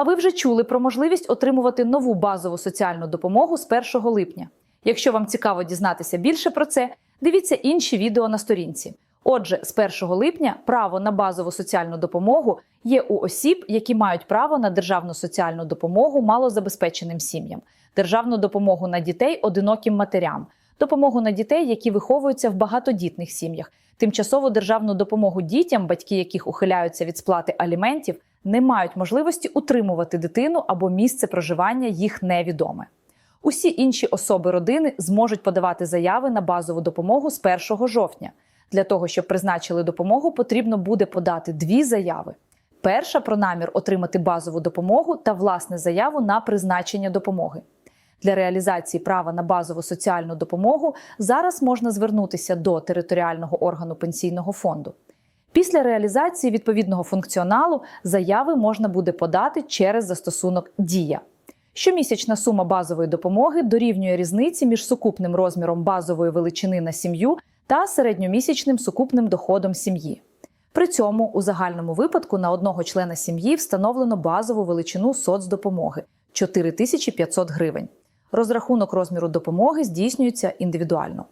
А ви вже чули про можливість отримувати нову базову соціальну допомогу з 1 липня. Якщо вам цікаво дізнатися більше про це, дивіться інші відео на сторінці. Отже, з 1 липня право на базову соціальну допомогу є у осіб, які мають право на державну соціальну допомогу малозабезпеченим сім'ям, державну допомогу на дітей одиноким матерям, допомогу на дітей, які виховуються в багатодітних сім'ях, тимчасову державну допомогу дітям, батьки яких ухиляються від сплати аліментів, не мають можливості утримувати дитину або місце проживання їх невідоме. Усі інші особи родини зможуть подавати заяви на базову допомогу з 1 жовтня. Для того, щоб призначили допомогу, потрібно буде подати дві заяви. Перша про намір отримати базову допомогу та власне заяву на призначення допомоги. Для реалізації права на базову соціальну допомогу зараз можна звернутися до територіального органу пенсійного фонду. Після реалізації відповідного функціоналу заяви можна буде подати через застосунок Дія. Щомісячна сума базової допомоги дорівнює різниці між сукупним розміром базової величини на сім'ю та середньомісячним сукупним доходом сім'ї. При цьому у загальному випадку на одного члена сім'ї встановлено базову величину соцдопомоги 4500 гривень. Розрахунок розміру допомоги здійснюється індивідуально.